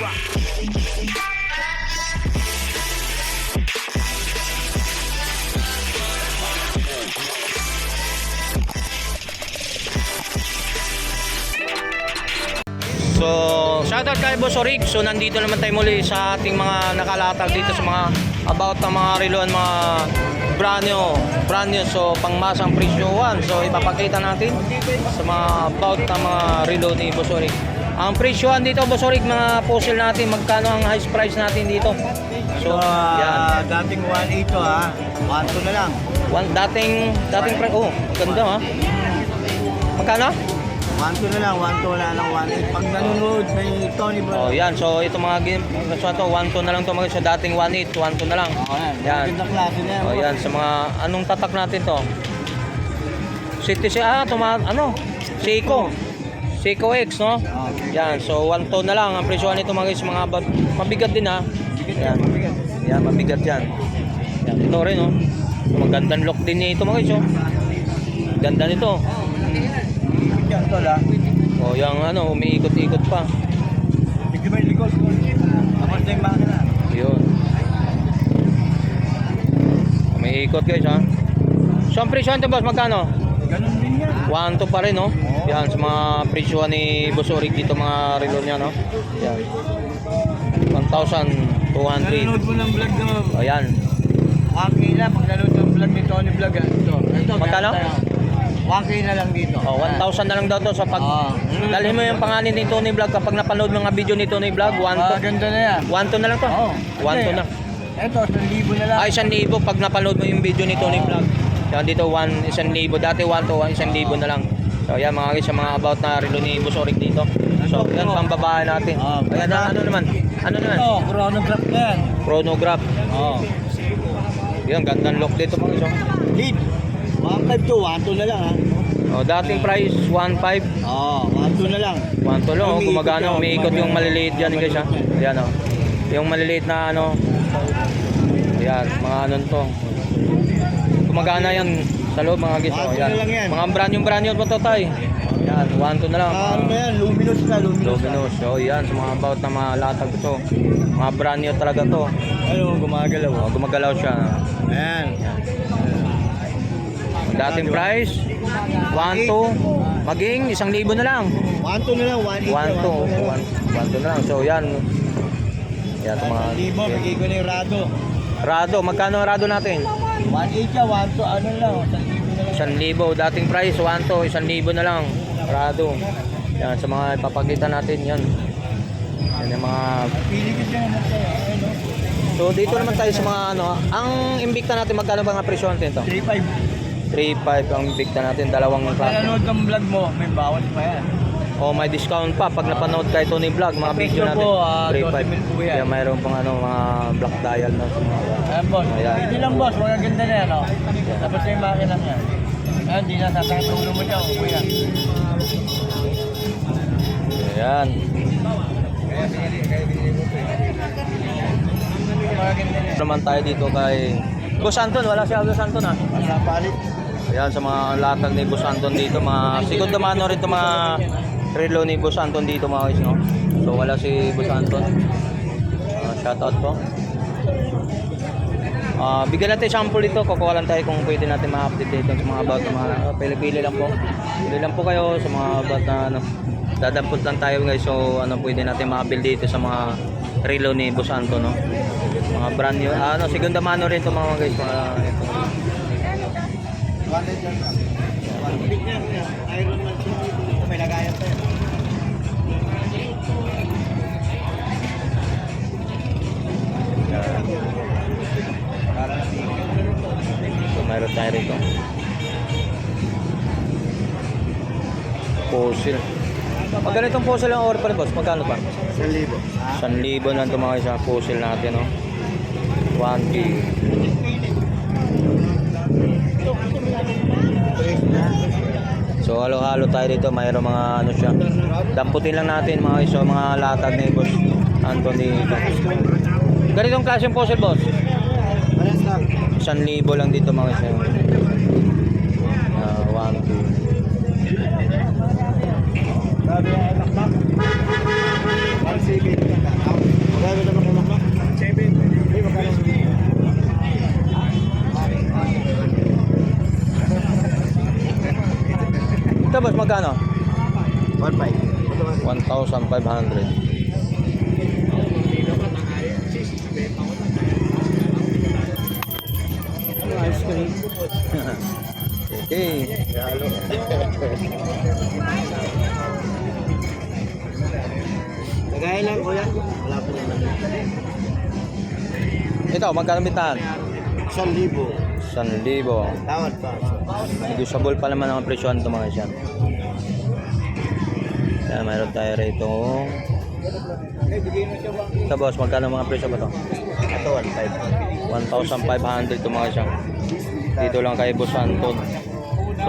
So, shoutout kay Boss Orig. So, nandito naman tayo muli sa ating mga nakalatag dito sa mga about ng mga reloan, mga brand new, brand new. So, pangmasang presyo 1. So, ipapakita natin sa mga about ng mga reloan ni Boss Orig. Ang presyohan dito, Boss Orig, mga fossil natin, magkano ang highest price natin dito? So, So, yan. ah, dating 1.8 to ha. 1.2 na lang. One, dating, dating price, oh, ganda ha. Magkano? 1.2 na lang, 1.2 wala lang 1.8. Pag nanonood, may Tony Bro. Oh, yan. So, ito mga game, so ito, 1 to na lang to mga sa dating 1.8, 1 to na lang. Oh, yan. Yan. Magandang klase na yan. Oh, yan sa mga anong tatak natin to? City si ah, tuma, ano? Seiko. Seiko X, no? Oh, Yan, so 1 ton na lang ang presyo nito mga guys, mga mabigat din ha. Yan. yan, mabigat. Yan, mabigat yan. Yan, ito rin, no? Magandang look din niya ito mga guys, oh. Ganda nito. Yan, tol ha. Oh, yung ano, umiikot-ikot pa. Medyo may likod. Tapos na yung makina. Yun. May ikot guys ha. So ang presyo nito boss magkano? Ganun din yan. 1 to pa rin no. Yan sa mga presyo ni Boss Orig dito mga relo niya no. Yan. 1,200. Nanonood mo ng vlog mo. O yan. 1K na pag nanonood ng vlog ni Tony Vlog. ah. Ito. Ito. Magkano? 1K na lang dito. O 1,000 na lang daw to sa pag Oo. Dalhin mo yung pangalan ni Tony Vlog kapag napanood mga video ni Tony Vlog 1 Ah, to ganda na yan. 1 to na lang to. Oo. 1 to na. Ito, 1,000 na lang. Ay, 1,000 pag napanood mo yung video ni Tony Vlog. Yan dito 1 1,000. Dati 1 to 1,000 na lang. So yan mga guys, sa mga about na relo ni Boss Orig dito. So yan pambabae natin. Ah, Ayan, ano naman? Ano naman? Ito, chronograph na yan. Chronograph. Oo. Yan, gandang look dito mga guys. oh. Lead. 1.5 to, 1.2 na lang ha. Oh, dating price 1.5, Oo, 1.2 na lang. 1 to lang. Oh, gumagana, umiikot yung maliliit yan guys ha. Ayan oh. Yung maliliit na ano. Ayan, mga ano to. Gumagana yan sa loob mga guys. Oh, to yan. yan. Mga brand yung brand yun po to tay. Yan, 1 to na lang. Ah, ano yan, luminous na, luminous. na. Dominos. So yan, sa mga about na mga latag to. Mga brand new talaga to. Ano, gumagalaw. Oh, gumagalaw siya. Ayan. Dating price 1 to maging 1,000 na lang. 1.2 na lang, 1.8 1 to 1 to na lang. So yan. Yan mga Libo, bigay ko na yung rado. Rado, magkano ang rado natin? 1.8 siya, 1.2, ano lang, 1,000 na lang. 1,000. Dating price 1 to 1,000 na lang. Rado. Yan sa mga ipapakita natin yan. Yan yung mga naman sa'yo, ano, So dito naman tayo sa mga ano, ang Invicta natin magkano ba ang presyo natin to? 3.5. 3.5 ang Invicta natin, dalawang Pag nanonood ng vlog mo, may bawas pa yan. O may discount pa pag napanood kay Tony Vlog, mga video natin. po, ah, 3.5. 12,000 po yan. Kaya mayroon pang ano, mga black dial na Ayan boss, Ayan. hindi lang boss, mga ganda na yan, oh. Tapos na yung makina niya. Ayan, di na sasakit ulo mo dyan, kuya. Ayan. Naman tayo dito kay Boss Anton, wala si Aldo Anton ah. Sa palit. Ayan sa mga latag ni Boss Anton dito, mga sikod naman rito mga relo ni Boss Anton dito mga guys, no? So wala si Boss Anton. Uh, shout out po. Ah, bigyan natin sample dito, kukuha lang tayo kung pwede natin ma-update dito sa mga about na mga uh, pili-pili lang po. Pili lang po kayo sa mga about na ano. Dadampot lang tayo guys, so ano pwede natin ma-build dito sa mga relo ni Boss Anton, no? Mga brand new, ah, ano, segunda mano rin to mga guys, mga ito. Yan, kuya. Iron Man siya dito. May lagayan pa Mayroon tayo rito. Fossil. Pag ganitong fossil ang order pa rin boss, magkano pa? 1,000. 1,000 lang itong mga fossil natin, no? 1K. So halo-halo tayo dito, mayroong mga ano siya. Damputin lang natin mga iso, mga latag ni boss Anthony. Ganitong klaseng fossil boss? isang libo lang dito mga isa uh, ah, one two. Ito boss, magkano? 1,500 1,500 Okay. Nagaya lang kuya. Wala po naman. Ito, magkano? Isang libo. 1,000. Tawad pa. Negotiable pa naman ang presyohan ito mga isyan. Kaya mayroon tayo rito. Ito boss, magkano mga presyo ba ito? Ito 1.5. 1,500 ito mga isyan. Dito lang kay Boss Anton.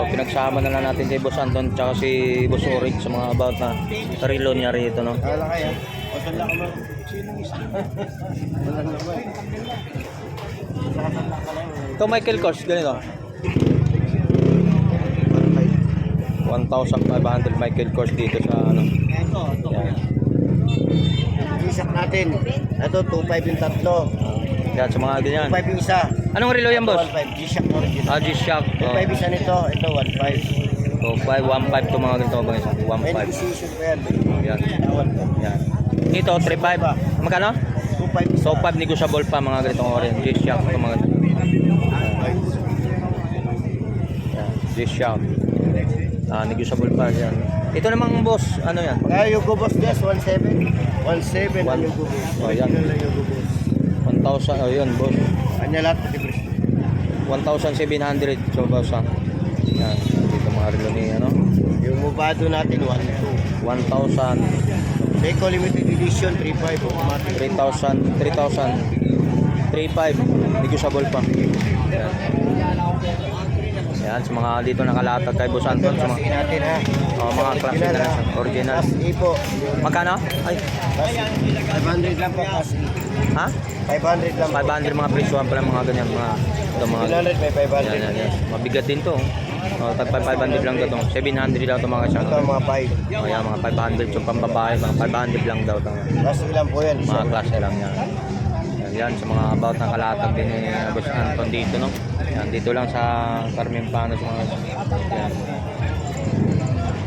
So pinagsama na lang natin kay Boss Anton tsaka si Boss Orig sa mga about na relo niya rito no. Kala kaya. Lang? Wala. Sakasan lang ka lang. Ito Michael Kors, ganito. 1,500 Michael Kors dito sa ano. Ito, ito. Yan. Isak natin. Ito, 2.5 yung tatlo. Yan sa mga ganyan. 2.5 yung isa. Anong relo yan boss? 1.5. G-Shock original. Ah, G-Shock. Oh. 2.5 isa nito. Ito, 1.5. So 5, 1.5 ito mga ganito mga isa. May 1.5. negotiation pa yan. Yan. Yan. Ito, 3.5. Magkano? 2.5 isa. So 5 negotiable pa mga ganitong orange. G-Shock ito mga ganito. G-Shock. Ah, negotiable pa yan. Ito namang boss, ano yan? Kaya Yugo Boss Gas, 1.7. 1.7 ang Yugo Boss. Oh, yan. Yugo Boss. 1,000, oh yun boss. Kanya lahat. 1,700. So boss ah. Yan. Dito mga relo ni ano. Yung Movado natin, 1.2. 1,000, Seiko Limited Edition, 3.5 automatic. 3,000, 3,000, 3,500. Negotiable pa. Yan. Yan, sa mga dito nakalatag kay Boss Anton. Sa mga, natin ha. oh, mga na lang. Original. Class A po. Magkano? Ay, Class A. 500 lang po Class A. ha? 500 lang po. 500 mga presyohan pala mga ganyan. Mga, ito mga, 700 may 500. yan, yan, yan. Mabigat din to. Oh, tag 500 lang to. 700 lang to mga siya. Ito mga 5. Oh, yan, mga 500 yung pambabae, mga 500 lang daw to. Class A lang po yan. Mga klase lang yan. Yan, yan sa mga about ng kalatag din ni Boss Anton dito, no? Yan, dito lang sa Carmen Pano sa mga yan.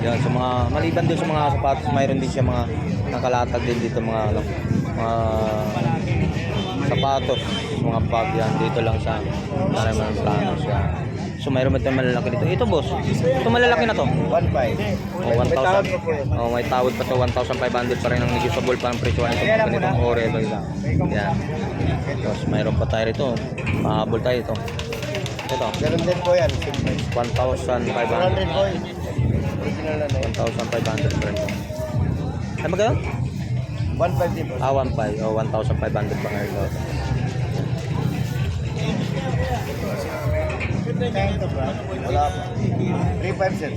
Yan, sa mga maliban din sa mga sapatos, mayroon din siya mga nakalatag din dito mga ano, mga sapatos, mga bag yan dito lang sa Carmen Plano siya. So mayroon ba itong malalaki dito? Ito boss, ito malalaki na to. 1.5. Oh, May tawad pa po 1,000. yan. Oh, may tawad pa to 1,500 pa rin ang negotiable pa ang presyo nito. Ganitong ore ito isa. Yan. Tapos mayroon pa tayo rito. Mahabol tayo ito. Ito, Ganun din po yan. 1,500. 400 po yun. 1,500 pa rin ito. Ay, magkano? 1.5 din po. Ah, 1,500. Oh, 1,500 pa nga ito. Ito ba? Wala pa. 3.5 sir.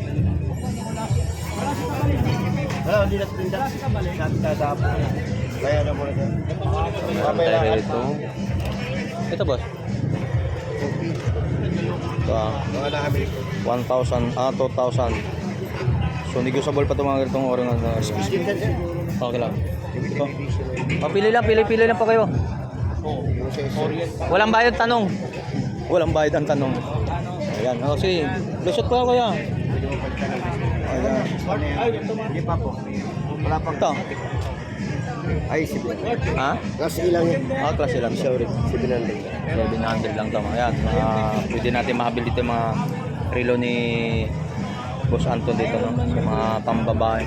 Wala, hindi na printat. Sabi na dapo. Kaya na. Mayroon tayo rito. Ito boss. Ito ah. Mga nakamili ko. 1,000, ah, 2,000. So, negotiable pa ito mga ganitong din sir. Okay lang. Limited edition. Oh, pili lang, pili, pili lang po kayo. Walang bayad tanong. Walang bayad ang tanong. Ayan, oh, sige. Lusot ko kuya. Pwede mo palitan ng business. Ay, hindi pa po. Wala pang Ito. Ay, si Ha? Class A lang yun. Ah, klase lang. Sorry, si Binanda. 700 lang to. Ayan, mga, pwede natin mahabili dito yung mga relo ni Boss Anton dito, no? Yung mga pambabae.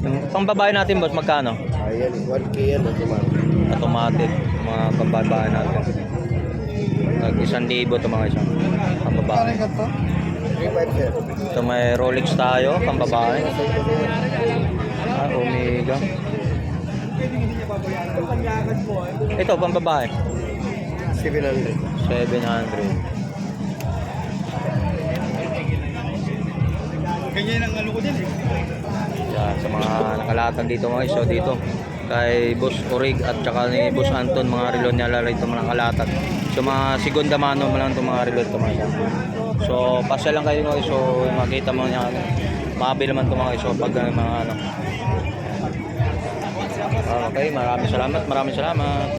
Yung pambabae natin, boss, magkano? Ayan, 1K yan. automatic. Automatic, mga pambabae natin. Nag isang libo ito mga isang pambabae. 3.5 sir. Ito may Rolex tayo, pambabae. Ah, Omega. Ito, pambabae. 700. 700. Ganyan ang ano ko din eh. Mga nakalatag dito mga iso dito. Kay Boss Orig at saka ni Boss Anton, mga relo niya rito mga nakalatag. So mga segunda mano mo lang itong mga relo ito mga. So pasya lang kayo mga iso, makita mo niya. Makabil naman itong mga iso pag uh, mga ano. Okay, maraming salamat, maraming salamat.